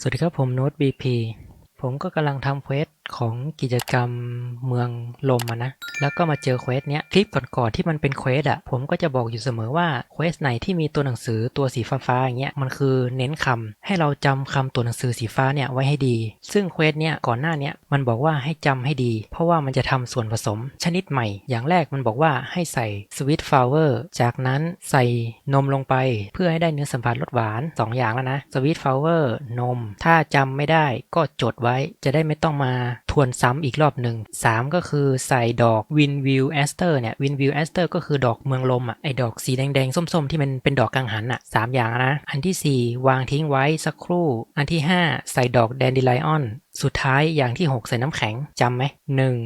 สวัสดีครับผมโน้ต BP ผมก็กำลังทำเควส ของกิจกรรมเมืองลมนะ แล้วก็มาเจอเควสเนี้ย คลิปก่อนๆที่มันเป็นเควสอะผมก็จะบอกอยู่เสมอว่าเควสไหนที่มีตัวหนังสือตัวสีฟ้าๆอย่างเงี้ย มันคือเน้นคำให้เราจำคำตัวหนังสือสีฟ้าเนี่ยไว้ให้ดี ซึ่งเควสเนี้ยก่อนหน้าเนี้ยมันบอกว่าให้จำให้ดี เพราะว่ามันจะทำส่วนผสม ชนิดใหม่ อย่างแรกมันบอกว่าให้ใส่สวิตฟลาวเวอร์ จากนั้นใส่นมลงไป เพื่อให้ได้เนื้อสัมผัสรสหวาน 2 อย่างแล้วนะสวิตฟลาวเวอร์นม ถ้าจำไม่ได้ก็จดไว้จะได้ไม่ต้องมาทวนซ้ำอีกรอบหนึ่ง 3 ก็คือใส่ดอกวินวิวแอสเตอร์เนี่ยวินวิวแอสเตอร์ก็คือดอกเมืองลมอะไอดอกสีแดงๆ ส้มๆ ที่มันเป็นดอกกังหันอะสามอย่างนะ อันทีสี่ 4 วางทิ้งไว้สักครู่ อันที่ 5 ใส่ดอกแดนดิไลออน สุดท้ายอย่างที่ 6 ใส่น้ำแข็งจำไหมหนึ่ง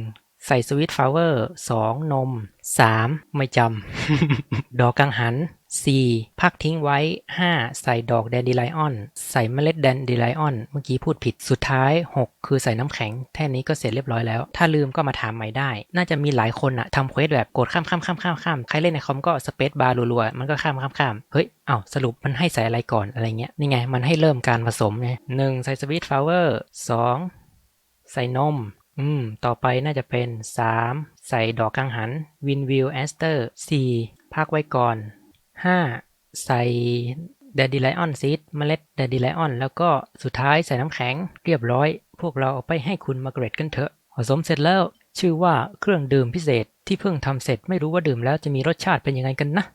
ใส่สวิตฟลาวเวอร์สองนม 3 ไม่จำ ดอกกังหัน 4 พักทิ้งไว้ 5 ใส่ดอกแดนดิไลออน ใส่เมล็ดแดนดิไลออน เมื่อกี้พูดผิด สุดท้าย 6 คือใส่น้ำแข็ง แค่นี้ก็เสร็จเรียบร้อยแล้ว ถ้าลืมก็มาถามใหม่ได้ น่าจะมีหลายคนอะทำเควสแบบกดข้ามข้ามข้ามข้ามข้ามใครเล่นในคอมก็สเปซบาร์รัวๆ มันก็ข้ามข้ามข้ามเฮ้ยเอ้าสรุปมันให้ใส่อะไรก่อนอะไรเงี้ย นี่ไง มันให้เริ่มการผสมไงหนึ่งใส่สวิตฟลาวเวอร์สองใส่นม อืม ต่อไปน่าจะเป็น 3 ใส่ดอกกังหันวินวิวแอสเตอร์4พักไว้ก่อน 5 ใส่แดดดิไลออนซีดเมล็ดแดดดิไลออนแล้วก็สุดท้ายใส่น้ำแข็งเรียบร้อย พวกเราเอาไปให้คุณมาเกรดกันเถอะผสมเสร็จแล้ว ชื่อว่าเครื่องดื่มพิเศษที่เพิ่งทำเสร็จไม่รู้ว่าดื่มแล้วจะมีรสชาติเป็นยังไงกันนะ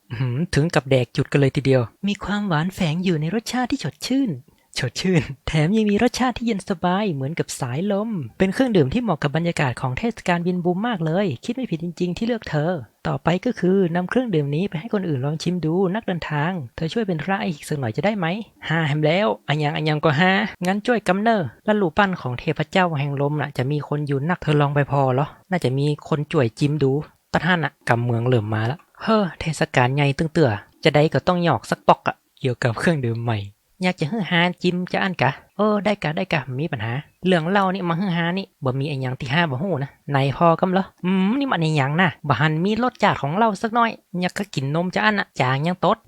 ถึงกับแดกจุดกันเลยทีเดียว มีความหวานแฝงอยู่ในรสชาติที่สดชื่น สดชื่น แถมยังมีรสชาติที่เย็นสบายเหมือนกับสายลม เป็นเครื่องดื่มที่เหมาะกับบรรยากาศของเทศกาลบินบูมมากเลย คิดไม่ผิดจริง ๆ ที่เลือกเธอ ต่อไปก็คือนำเครื่องดื่มนี้ไปให้คนอื่นลองชิมดูนักเดินทาง เธอช่วยเป็นพระอีกสักหน่อยจะได้ไหมฮาแฮมแล้วอันยังอันยังก็ฮางั้นช่วยกำเนอร์และลูกปั้นของเทพเจ้าแห่งลมน่ะจะมีคนอยู่นักเธอลองไปพอเหรอน่าจะมีคนจ่วยจิ้มดูตะท่านอะกำเมืองเหลิ่อมมาแล้วเฮ้อเทศกาลใหญ่ตึงเตื่อจะได้ก็ต้องหยอกสักปอกอะเกี่ยวกับเครื่องดื่มใหม่ อยากจะฮือฮาจิมจะอันกะ เออได้กะได้กะมีปัญหา เรื่องเล่านี่มาฮือฮานี่บ่มีไอ้ยังที่ห้าบ่ฮู้นะในพอกำเหรออืมนี่มันไอ้ยังนะบ่หันมีรสชาติของเราสักน่อยอยากก็กินนมจะอันอะจางยังตด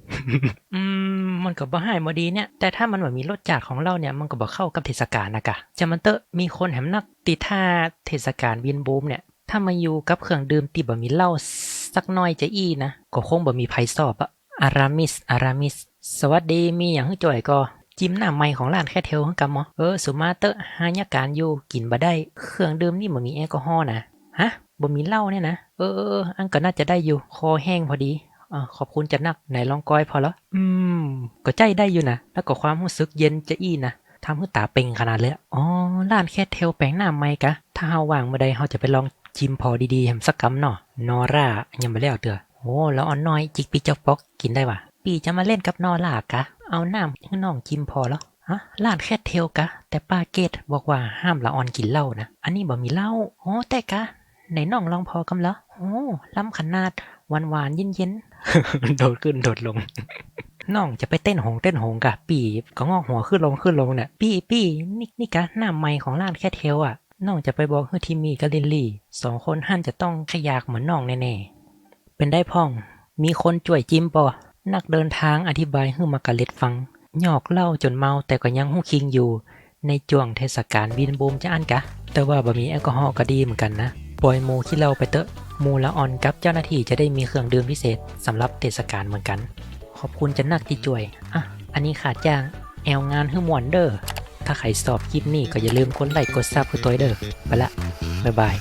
อืมมันก็บ่ให้บ่ดีเนี่ยแต่ถ้ามันบ่มีรสชาติของเราเนี่ยมันก็บ่เข้ากับเทศกาลนะกะจะมันเตอะมีคนแหมนักติท่าเทศกาลวินบูมเนี่ยถ้ามาอยู่กับเครื่องดื่มที่บ่มีเหล้าสักน่อยจะอี้นะก็คงบ่มีไผสอบอะอารามิสอารามิส สวัสดีมีอย่างให้จ่อยก็จิ้มหน้าใหม่ของร้านแค่เทลกับหมอเออสุมาเตอร์หายาการอยู่กินบ่ได้ เครื่องดื่มนี่บ่มีแอลกอฮอล์นะฮะบ่มีเหล้าเนี่ยนะเออเอออันก็น่าจะได้อยู่คอแห้งพอดีอ่าขอบคุณจะนักไหนลองก้อยพอแล้วอืม ก็ใจได้อยู่นะแล้วก็ความรู้สึกเย็นจะอี้นะทำให้ตาเป่งขนาดเลยอ๋อร้านแค่เทลแปลงหน้าใหม่กะถ้าเฮาว่างเมื่อใดเฮาจะไปลองจิมพอดีๆแฮมสักกำเนาะนอร่ายังไม่แล้วเด้อโอ้แล้วอ่อนน้อยจิกปีเจ้าป๊อกกินได้วะ ปีจะมาเล่นกับนอร่ากะ เอาน้ำให้น้องจิมพอแล้วฮะร้านแค่เทลกะ แต่ป้าเกตบอกว่าห้ามละออนกินเหล้านะ อันนี้บ่มีเหล้าโอ้แต่กะไหนน้องลองพอกำเหรอโอ้ล้ำขนาดหวานหวานๆเย็นเย็นๆโดดขึ้นโดดลงน้องจะไปเต้นหงเต้นหงกะ ปีก็งอกหัวขึ้นลงขึ้นลงเนี่ยปีปีนี่นี่กะหน้าไม้ของร้านแค่เทลอะน้องจะไปบอกเฮือทีมีกับลินลี่สองคนหั่นจะต้องขยากเหมือนน้องแน่ๆเป็นได้พ่อง มีคนจ่วยจิ้มปอ นักเดินทางอธิบายให้มากะเล็ดฟังหยอกเล่าจนเมาแต่ก็ยังหู้คิงอยู่ ในช่วงเทศกาลบินบูมจะอันกะ แต่ว่าบะมีแอลกอฮอล์ก็ดีเหมือนกันนะ ปล่อยมูขี้เหล้าไปเตอะมูละออนกับเจ้าหน้าที่จะได้มีเครื่องดื่มพิเศษสำหรับเทศกาลเหมือนกัน ขอบคุณจะนักที่จ่วย อะ อันนี้ขาดจ้าง แอลงานให้หมวนเด้อถ้าใครสอบคลิปนี้ก็อย่าลืมกดไลค์กดซับคือตัวเด้อไปละบ๊ายบาย